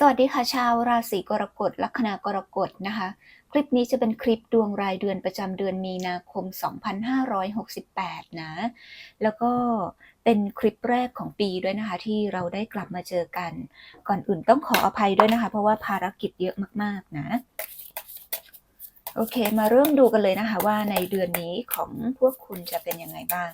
สวัสดีค่ะชาวราศีกรกฎลัคนากรกฎนะคะ คลิปนี้จะเป็นคลิปดวงรายเดือนประจำเดือนมีนาคม 2568 นะ แล้วก็เป็นคลิปแรกของปีด้วยนะคะ ที่เราได้กลับมาเจอกัน ก่อนอื่นต้องขออภัยด้วยนะคะ เพราะว่าภารกิจเยอะมากๆนะ โอเค มาเริ่มดูกันเลยนะคะว่าในเดือนนี้ของพวกคุณจะเป็นยังไงบ้าง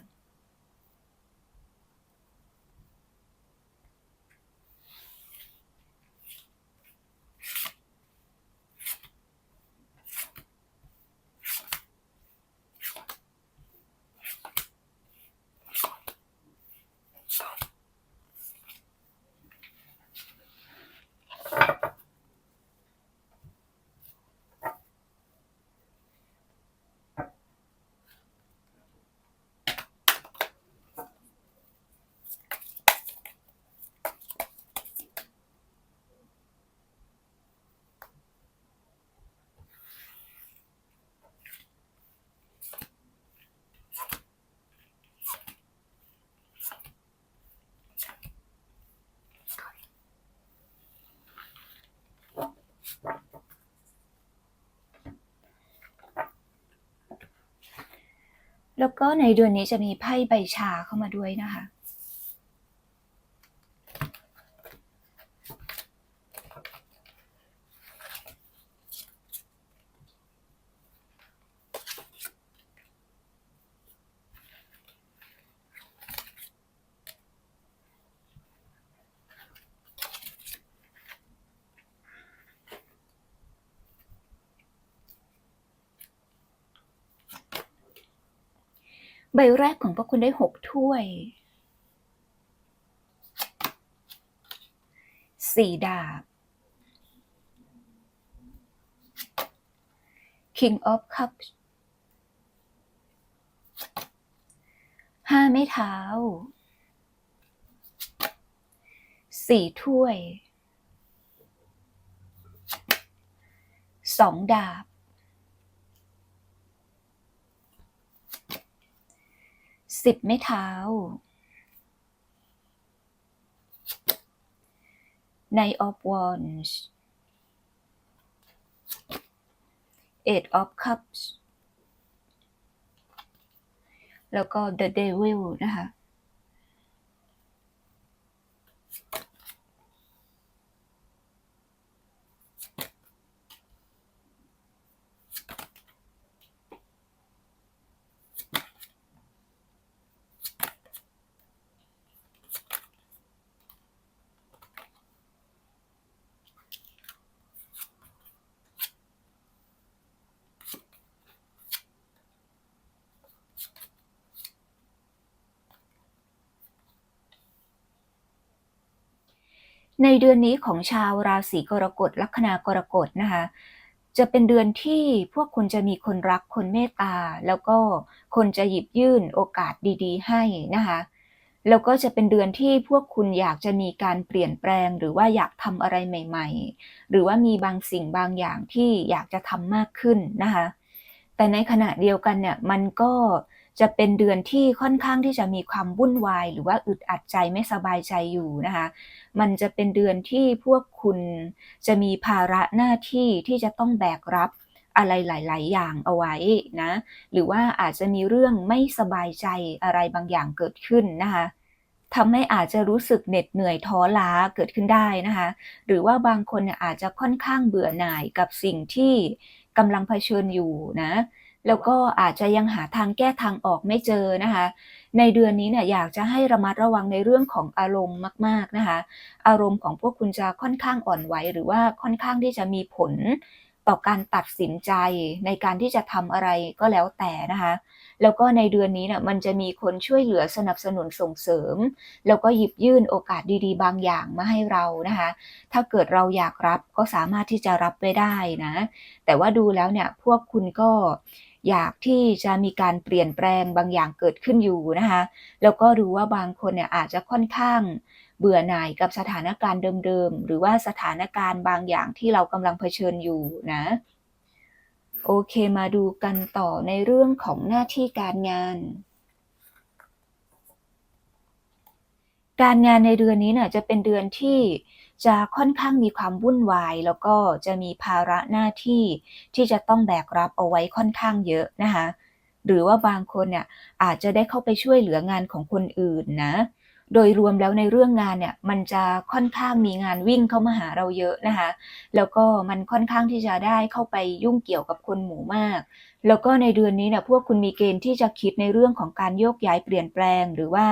แล้วก็ในเดือนนี้จะมีไพ่ใบชาเข้ามาด้วยนะคะ แรกของพวกคุณได้หกถ้วยสี่ดาบ King of Cups ห้าไม้เท้าสี่ถ้วยสองดาบ สิบไม้เท้า Knight of Wands Eight of Cups แล้วก็ The Devil นะคะ ในเดือนนี้ของชาวราศีกรกฎลัคนากรกฎนะคะ จะเป็นเดือนที่พวกคุณจะมีคนรักคนเมตตา แล้วก็คนจะหยิบยื่นโอกาสดีๆ ให้นะคะแล้วก็จะเป็นเดือนที่พวกคุณอยากจะมีการเปลี่ยนแปลง หรือว่าอยากทำอะไรใหม่ ๆ หรือว่ามีบางสิ่งบางอย่างที่อยากจะทำมากขึ้นนะคะแต่ในขณะเดียวกันเนี่ยมันก็ จะเป็นเดือนที่ค่อนข้างที่จะมีความวุ่นวาย หรือว่าอึดอัดใจไม่สบายใจอยู่นะคะ มันจะเป็นเดือนที่พวกคุณจะมีภาระหน้าที่ที่จะต้องแบกรับอะไรหลาย ๆ อย่างเอาไว้นะ หรือว่าอาจจะมีเรื่องไม่สบายใจอะไรบางอย่างเกิดขึ้นนะคะทำให้อาจจะรู้สึกเหน็ดเหนื่อยท้อล้าเกิดขึ้นได้นะคะ หรือว่าบางคนเนี่ยอาจจะค่อนข้างเบื่อหน่ายกับสิ่งที่กำลังเผชิญอยู่นะ แล้วก็อาจจะยังหาทางแก้ทางออกไม่เจอนะคะ ในเดือนนี้เนี่ยอยากจะให้ระมัดระวังในเรื่องของอารมณ์มาก ๆนะคะ อารมณ์ของพวกคุณจะค่อนข้างอ่อนไหวหรือว่าค่อนข้างที่จะมีผลต่อการตัดสินใจในการที่จะทำอะไรก็แล้วแต่นะคะ แล้วก็ในเดือนนี้เนี่ยมันจะมีคนช่วยเหลือสนับสนุนส่งเสริม แล้วก็หยิบยื่นโอกาสดีๆ บางอย่างมาให้เรานะคะ ถ้าเกิดเราอยากรับก็สามารถที่จะรับไปได้นะ แต่ว่าดูแล้วเนี่ยพวกคุณก็ อยากที่จะมีการเปลี่ยนแปลงบางอย่างเกิดขึ้นอยู่นะคะแล้วก็รู้ว่าบางคนเนี่ยอาจจะค่อนข้างเบื่อหน่ายกับสถานการณ์เดิมๆ หรือว่าสถานการณ์บางอย่างที่เรากำลังเผชิญอยู่นะโอเคมาดูกันต่อในเรื่องของหน้าที่การงาน การงานในเดือนนี้เนี่ยจะเป็นเดือนที่ จะค่อนข้างมีความวุ่นวาย แล้วก็จะมีภาระหน้าที่ที่จะต้องแบกรับเอาไว้ค่อนข้างเยอะนะคะหรือว่าบางคนเนี่ยอาจจะได้เข้าไปช่วยเหลืองานของคนอื่นนะ โดยรวมแล้วในเรื่องงานเนี่ยมันจะค่อนข้างมีงานวิ่งเข้ามาหาเราเยอะนะคะ แล้วก็มันค่อนข้างที่จะได้เข้าไปยุ่งเกี่ยวกับคนหมู่มาก แล้วก็ในเดือนนี้เนี่ยพวกคุณมีเกณฑ์ที่จะคิดในเรื่องของการโยกย้ายเปลี่ยนแปลง หรือว่า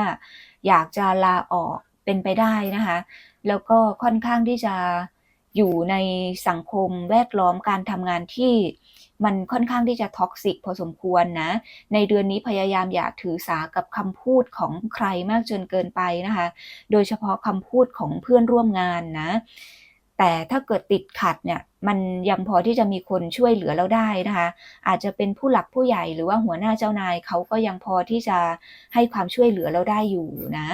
อยากจะลาออก เป็นไปได้นะคะ แล้วก็ค่อนข้างที่จะอยู่ในสังคมแวดล้อมการทำงานที่มันค่อนข้างที่จะท็อกซิกพอสมควรนะ ในเดือนนี้พยายามอย่าถือสากับคำพูดของใครมากจนเกินไปนะคะ โดยเฉพาะคำพูดของเพื่อนร่วมงานนะ แต่ถ้าเกิดติดขัดเนี่ยมันยังพอที่จะมีคนช่วยเหลือเราได้นะคะ อาจจะเป็นผู้หลักผู้ใหญ่หรือว่าหัวหน้าเจ้านายเขาก็ยังพอที่จะให้ความช่วยเหลือเราได้อยู่นะ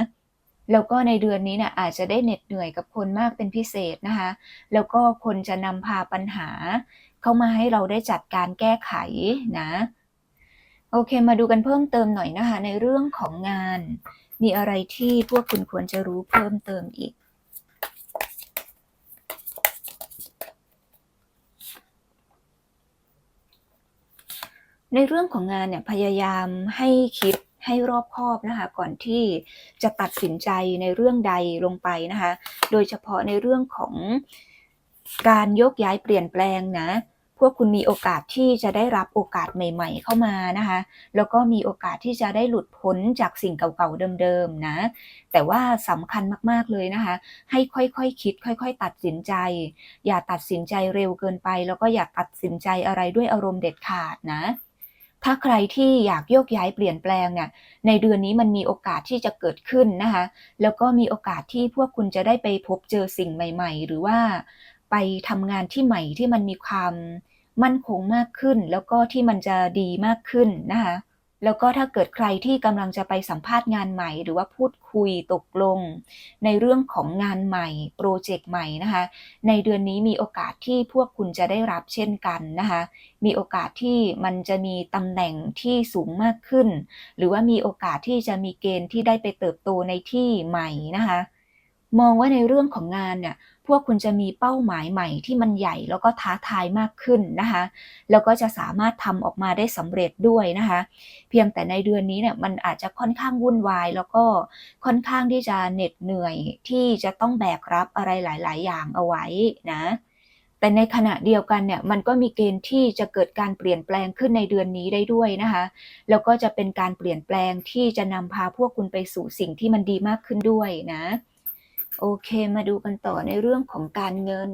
แล้วก็ในเดือนนี้เนี่ยอาจจะได้เหน็ดเหนื่อยกับคนมากเป็นพิเศษนะคะ แล้วก็คนจะนำพาปัญหา เข้ามาให้เราได้จัดการแก้ไขนะโอเคมาดูกันเพิ่มเติมหน่อยนะคะ ในเรื่องของงาน มีอะไรที่พวกคุณควรจะรู้เพิ่มเติมอีกในเรื่องของงานเนี่ยพยายามให้คิด ให้รอบคอบนะคะ ก่อนที่จะตัดสินใจในเรื่องใดลงไปนะคะ โดยเฉพาะในเรื่องของการโยกย้ายเปลี่ยนแปลงนะ พวกคุณมีโอกาสที่จะได้รับโอกาสใหม่ ๆ เข้ามานะคะ แล้วก็มีโอกาสที่จะได้หลุดพ้นจากสิ่งเก่าๆเดิมๆนะ แต่ว่าสำคัญมากๆเลยนะคะ ให้ค่อยๆคคิด ค่อย ๆ ตัดสินใจ อย่าตัดสินใจเร็วเกินไป แล้วก็อย่าตัดสินใจอะไรด้วยอารมณ์เด็ดขาดนะ ถ้าใครที่อยากโยกย้ายเปลี่ยนแปลงเนี่ย ในเดือนนี้มันมีโอกาสที่จะเกิดขึ้นนะคะ แล้วก็มีโอกาสที่พวกคุณจะได้ไปพบเจอสิ่งใหม่ ๆ หรือว่าไปทำงานที่ใหม่ที่มันมีความมั่นคงมากขึ้น แล้วก็ที่มันจะดีมากขึ้นนะคะ แล้วก็ถ้าเกิดใครที่กำลังจะไปสัมภาษณ์งานใหม่ หรือว่าพูดคุยตกลง ในเรื่องของงานใหม่ โปรเจกต์ใหม่นะคะ ในเดือนนี้มีโอกาสที่พวกคุณจะได้รับเช่นกันนะคะ มีโอกาสที่มันจะมีตำแหน่งที่สูงมากขึ้น หรือว่ามีโอกาสที่จะมีเกณฑ์ที่ได้ไปเติบโตในที่ใหม่นะคะ มองว่าในเรื่องของงานเนี่ย พวกคุณจะมีเป้าหมายใหม่ที่มันใหญ่แล้วก็ท้าทายมากขึ้นนะคะ แล้วก็จะสามารถทำออกมาได้สำเร็จด้วยนะคะ เพียงแต่ในเดือนนี้เนี่ยมันอาจจะค่อนข้างวุ่นวาย แล้วก็ค่อนข้างที่จะเหน็ดเหนื่อยที่จะต้องแบกรับอะไรหลาย ๆ อย่างเอาไว้นะแต่ในขณะเดียวกันเนี่ยมันก็มีเกณฑ์ที่จะเกิดการเปลี่ยนแปลงขึ้นในเดือนนี้ได้ด้วยนะคะ แล้วก็จะเป็นการเปลี่ยนแปลงที่จะนำพาพวกคุณไปสู่สิ่งที่มันดีมากขึ้นด้วยนะ โอเคมาดูกันต่อในเรื่องของการเงิน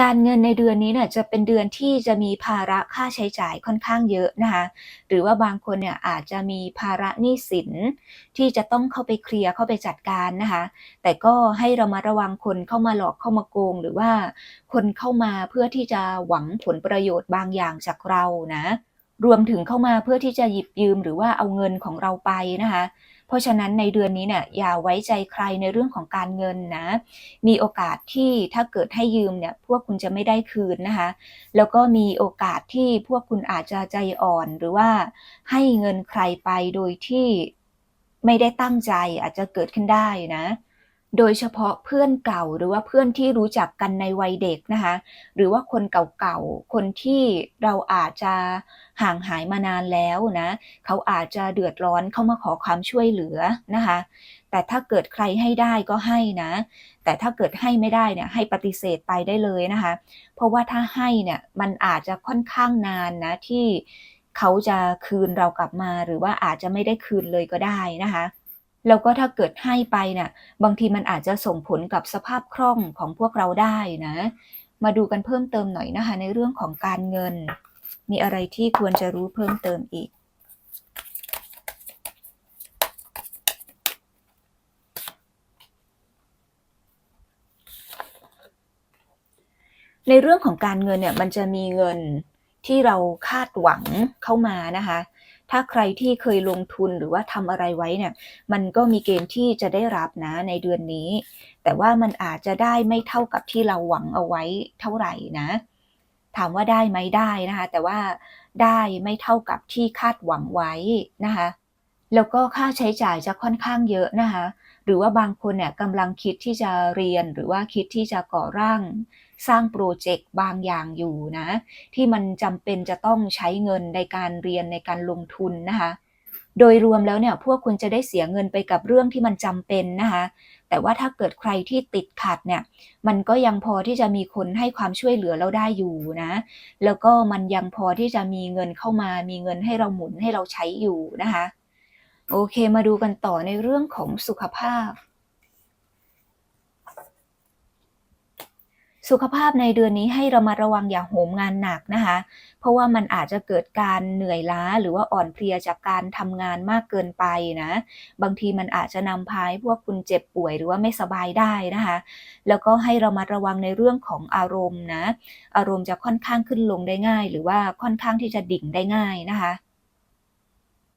การเงินในเดือนนี้เนี่ยจะเป็นเดือนที่จะมีภาระค่าใช้จ่ายค่อนข้างเยอะนะคะหรือว่าบางคนเนี่ยอาจจะมีภาระหนี้สินที่จะต้องเข้าไปเคลียร์เข้าไปจัดการนะคะแต่ก็ให้เรามาระวังคนเข้ามาหลอกเข้ามาโกง หรือว่าคนเข้ามาเพื่อที่จะหวังผลประโยชน์บางอย่างจากเรานะรวมถึงเข้ามาเพื่อที่จะหยิบยืมหรือว่าเอาเงินของเราไปนะคะ เพราะฉะนั้นในเดือนนี้เนี่ยอย่าไว้ใจใครในเรื่องของการเงินนะ มีโอกาสที่ถ้าเกิดให้ยืมเนี่ยพวกคุณจะไม่ได้คืนนะคะ แล้วก็มีโอกาสที่พวกคุณอาจจะใจอ่อนหรือว่าให้เงินใครไปโดยที่ไม่ได้ตั้งใจอาจจะเกิดขึ้นได้นะ โดยเฉพาะเพื่อนเก่าหรือว่าเพื่อนที่รู้จักกันในวัยเด็กนะคะ หรือว่าคนเก่าๆ คนที่เราอาจจะห่างหายมานานแล้วนะ เขาอาจจะเดือดร้อนเข้ามาขอความช่วยเหลือนะคะ แต่ถ้าเกิดใครให้ได้ก็ให้นะ แต่ถ้าเกิดให้ไม่ได้เนี่ยให้ปฏิเสธไปได้เลยนะคะ เพราะว่าถ้าให้เนี่ยมันอาจจะค่อนข้างนานนะที่เขาจะคืนเรากลับมาหรือว่าอาจจะไม่ได้คืนเลยก็ได้นะคะ แล้วก็ถ้าเกิดให้ไปเนี่ยบางทีมันอาจจะส่งผลกับสภาพคล่องของพวกเราได้นะ มาดูกันเพิ่มเติมหน่อยนะคะในเรื่องของการเงิน มีอะไรที่ควรจะรู้เพิ่มเติมอีกในเรื่องของการเงินเนี่ยมันจะมีเงินที่เราคาดหวังเข้ามานะคะ ถ้าใครที่เคยลงทุนหรือว่าทำอะไรไว้เนี่ยมันก็มีเกณฑ์ที่จะได้รับนะในเดือนนี้ แต่ว่ามันอาจจะได้ไม่เท่ากับที่เราหวังเอาไว้เท่าไหร่นะ ถามว่าได้ไหมได้นะคะ แต่ว่าได้ไม่เท่ากับที่คาดหวังไว้นะคะแล้วก็ค่าใช้จ่ายจะค่อนข้างเยอะนะคะ หรือว่าบางคนเนี่ยกำลังคิดที่จะเรียนหรือว่าคิดที่จะก่อร่าง สร้างโปรเจกต์บางอย่างอยู่นะ ที่มันจำเป็นจะต้องใช้เงินในการเรียนในการลงทุนนะคะ โดยรวมแล้วเนี่ยพวกคุณจะได้เสียเงินไปกับเรื่องที่มันจำเป็นนะคะแต่ว่าถ้าเกิดใครที่ติดขัดเนี่ยมันก็ยังพอที่จะมีคนให้ความช่วยเหลือเราได้อยู่นะ แล้วก็มันยังพอที่จะมีเงินเข้ามา มีเงินให้เราหมุนให้เราใช้อยู่นะคะ โอเคมาดูกันต่อในเรื่องของสุขภาพ สุขภาพในเดือนนี้ให้ระมัดระวังอย่าโหมงานหนักนะคะ เพราะว่ามันอาจจะเกิดการเหนื่อยล้าหรือว่าอ่อนเพลียจากการทำงานมากเกินไปนะ บางทีมันอาจจะนำพาให้พวกคุณเจ็บป่วยหรือว่าไม่สบายได้นะคะ แล้วก็ให้ระมัดระวังในเรื่องของอารมณ์นะ อารมณ์จะค่อนข้างขึ้นลงได้ง่าย หรือว่าค่อนข้างที่จะดิ่งได้ง่ายนะคะ